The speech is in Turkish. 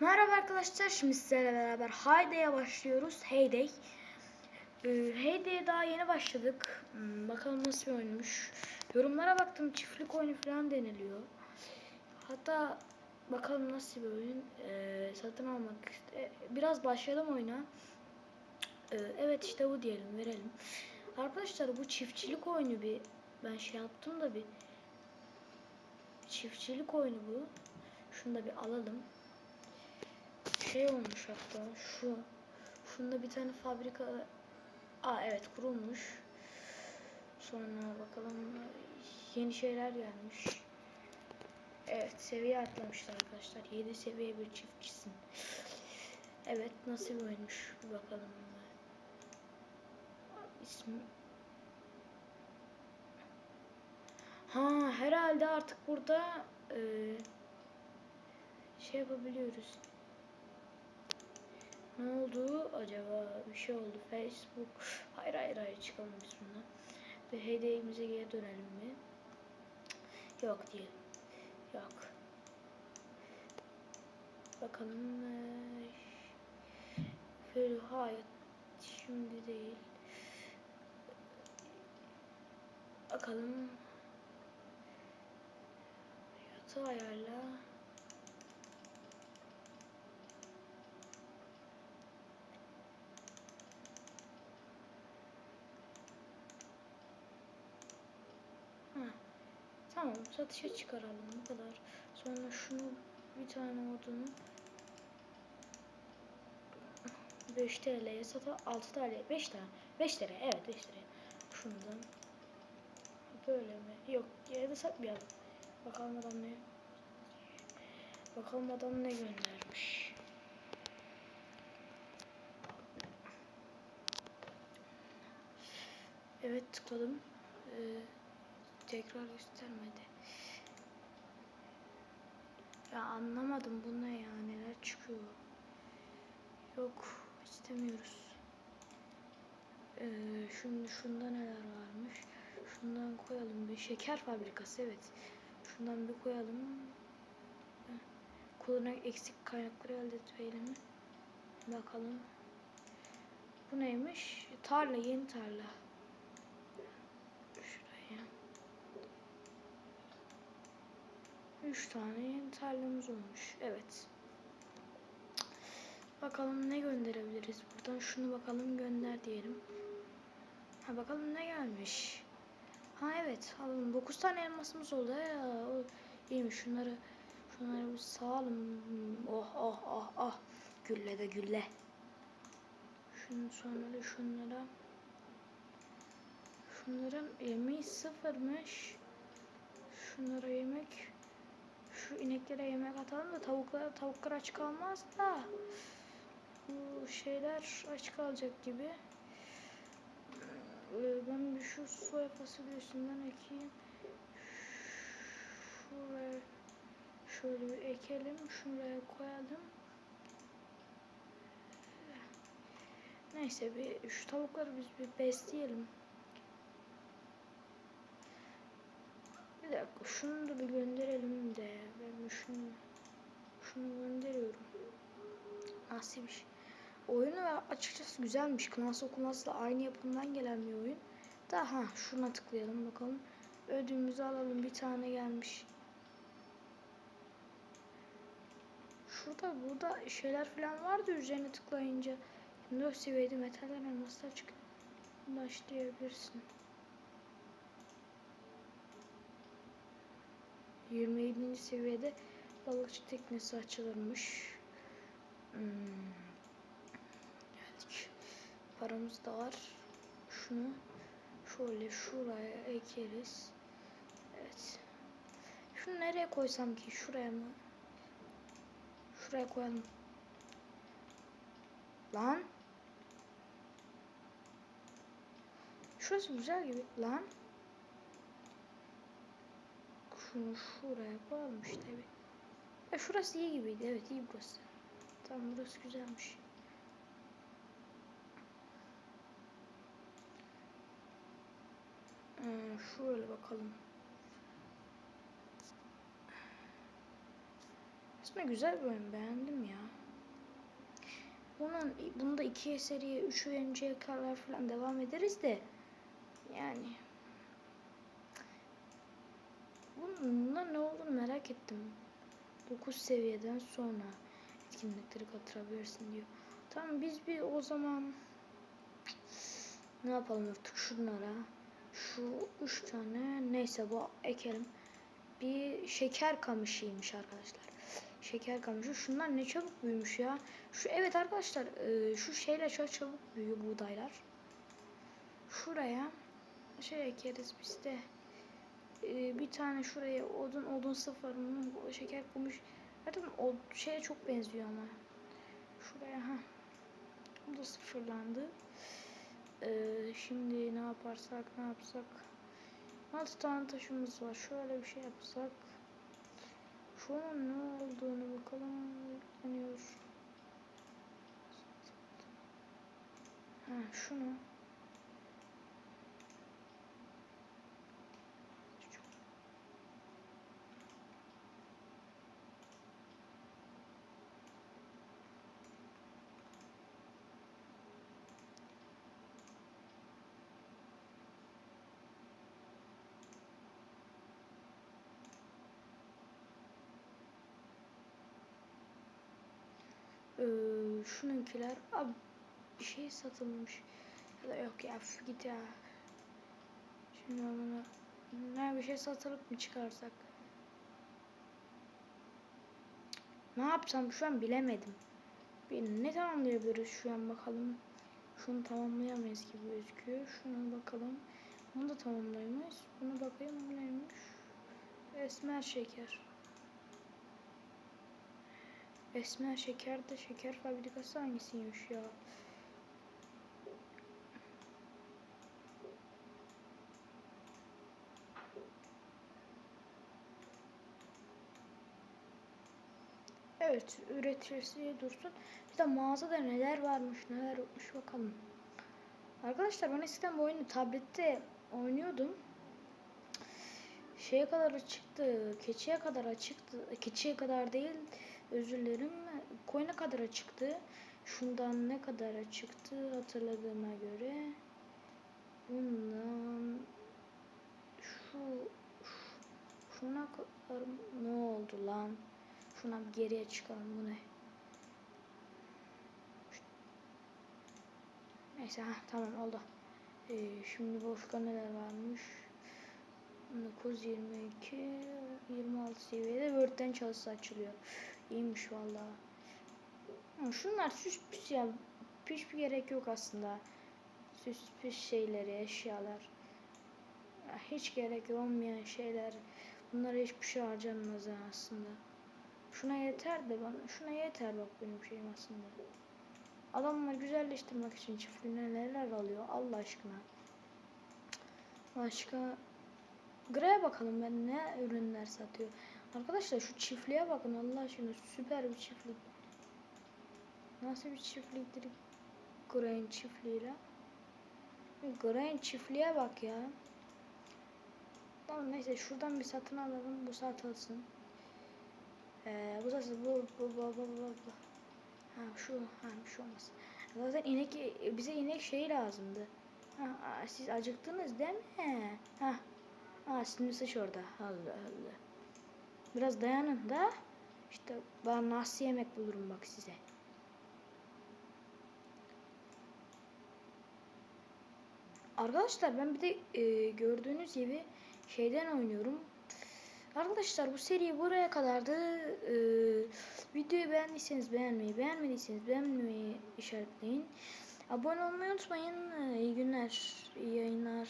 Merhaba arkadaşlar, şimdi sizlerle beraber Hayday'a başlıyoruz. Heyday. Ee, Heyday'e daha yeni başladık. Hmm, bakalım nasıl bir oyunmuş. Yorumlara baktım, çiftlik oyunu falan deniliyor. Hatta bakalım nasıl bir oyun. Ee, satın almak. iste- Biraz başlayalım oyuna. Ee, evet işte bu diyelim, verelim. Arkadaşlar bu çiftçilik oyunu bir ben şey yaptım da bir çiftçilik oyunu bu. Şunu da bir alalım şey olmuş hatta şu şunda bir tane fabrika Aa evet kurulmuş. Sonra bakalım yeni şeyler gelmiş. Evet seviye atlamışlar arkadaşlar. 7 seviye bir çiftçisin. Evet nasıl bir oyunmuş bir bakalım. İsmi Ha herhalde artık burada e, şey yapabiliyoruz. Ne oldu acaba? Bir şey oldu. Facebook. Hayır hayır hayır çıkalım biz bundan. Ve hediyemize geri dönelim mi? Yok değil. Yok. Bakalım. hayır. Şimdi değil. Bakalım. Yatağı ayarla. Tamam satışa çıkaralım bu kadar. Sonra şunu bir tane odunu 5 TL'ye sata 6 TL 5 tane 5 TL evet 5 TL şundan böyle mi? Yok yere de satmayalım. Bakalım adam ne bakalım adam ne göndermiş. Evet tıkladım. Ee, tekrar göstermedi. Ya anlamadım bu ne ya neler çıkıyor. Yok istemiyoruz. Ee, şimdi şunda neler varmış. Şundan koyalım bir şeker fabrikası evet. Şundan bir koyalım. Kullanarak eksik kaynakları elde etmeyelim. Bakalım. Bu neymiş? Tarla yeni tarla. 3 tane yeni olmuş. Evet. Bakalım ne gönderebiliriz buradan. Şunu bakalım gönder diyelim. Ha bakalım ne gelmiş. Ha evet alalım. 9 tane elmasımız oldu. Ya. O, iyiymiş şunları. Şunları bir sağalım. Oh oh oh oh. Gülle de gülle. Şunun sonra da şunlara. Şunların yemeği sıfırmış. Şunlara yemek şu ineklere yemek atalım da tavuklar tavuklar aç kalmaz da. Bu şeyler aç kalacak gibi. Ee, Ben bir şu soya fasulyesinden ekeyim. Şuraya şöyle bir ekelim. Şuraya koyalım. Neyse bir şu tavukları biz bir besleyelim. Bir dakika şunu da bir gönderelim de şunu şunu gönderiyorum. Şey? Oyunu açıkçası güzelmiş. Klas Okulas'la aynı yapımdan gelen bir oyun. Daha şuna tıklayalım bakalım. Ödülümüzü alalım. Bir tane gelmiş. Şurada burada şeyler falan vardı üzerine tıklayınca. 24 seviyede metaller elmaslar çıkıyor. Başlayabilirsin. 27. seviyede balıkçı teknesi açılırmış. Hmm. Geldik. Paramız da var. Şunu şöyle şuraya ekeriz. Evet. Şunu nereye koysam ki? Şuraya mı? Şuraya koyalım. Lan. Şurası güzel gibi. Lan. Şunu şuraya koyalım işte bir. Ya şurası iyi gibiydi. Evet iyi burası. Tamam burası güzelmiş. Ee, şöyle bakalım. Aslında güzel bir oyun beğendim ya. bunun bunda ikiye seriye 3 oyuncuya kadar falan devam ederiz de yani bununla ne olduğunu merak ettim. 9 seviyeden sonra etkinlikleri katılabilirsin diyor. Tamam biz bir o zaman ne yapalım artık şunlara şu üç tane neyse bu ekelim. Bir şeker kamışıymış arkadaşlar. Şeker kamışı. Şunlar ne çabuk büyümüş ya. Şu evet arkadaşlar e, şu şeyle çok çabuk büyüyor buğdaylar. Şuraya şey ekeriz biz de. E, bir tane şuraya odun odun sıfır şeker kamış. Zaten o şeye çok benziyor ama. Şuraya ha. Bu da sıfırlandı. Ee, şimdi ne yaparsak ne yapsak. 6 tane taşımız var. Şöyle bir şey yapsak. Şu an ne olduğunu bakalım. Yükleniyor. Ha şunu. Ee, şununkiler abi bir şey satılmış ya da yok ya git ya. Şimdi bunu ne bir şey satılıp mı çıkarsak? Ne yapsam şu an bilemedim. Bir ne tamamlayabiliriz şu an bakalım. Şunu tamamlayamayız gibi gözüküyor. Şuna bakalım. Bunu da tamamlayamayız. Buna bakayım bu neymiş? Esmer şeker Esmer şeker de şeker fabrikası hangisiymiş ya? Evet, üreticisi dursun. Bir de mağazada neler varmış, neler yokmuş bakalım. Arkadaşlar ben eskiden bu oyunu tablette oynuyordum. Şeye kadar açıktı, keçiye kadar açıktı. Keçiye kadar değil, özür dilerim. Coin'e kadar açıktı. Şundan ne kadar açıktı hatırladığıma göre. Bundan şu, şu şuna kadar ne oldu lan? Şuna bir geriye çıkalım bu ne? Neyse ha tamam oldu. Ee, şimdi boşta neler varmış? 9, 22, 26 seviyede Word'den çalışsa açılıyor. İyiymiş vallahi. Ama Şunlar süs püs ya. Hiçbir gerek yok aslında. Süs püs şeyleri, eşyalar. Ya Hiç gerek olmayan şeyler. Bunlara hiçbir şey harcanmaz ha aslında. Şuna yeter de bana. Şuna yeter bak benim şeyim aslında. Adamlar güzelleştirmek için çiftliğine neler alıyor Allah aşkına. Başka Gra'ya bakalım ben ne ürünler satıyor. Arkadaşlar şu çiftliğe bakın Allah aşkına süper bir çiftlik. Nasıl bir çiftliktir Gra'nın çiftliğiyle? Gra'nın çiftliğe bak ya. Tamam neyse şuradan bir satın alalım bu satılsın. Ee, bu satılsın bu bu bu bu bu bu. Ha şu ha şey olmaz. Zaten inek bize inek şeyi lazımdı. Ha, siz acıktınız değil mi? Ha. Aa şimdi sıç orada. Allah Allah. Biraz dayanın da işte ben nasıl yemek bulurum bak size. Arkadaşlar ben bir de e, gördüğünüz gibi şeyden oynuyorum. Arkadaşlar bu seri buraya kadardı. E, videoyu beğendiyseniz beğenmeyi, beğenmediyseniz beğenmeyi işaretleyin. Abone olmayı unutmayın. E, iyi günler, iyi yayınlar.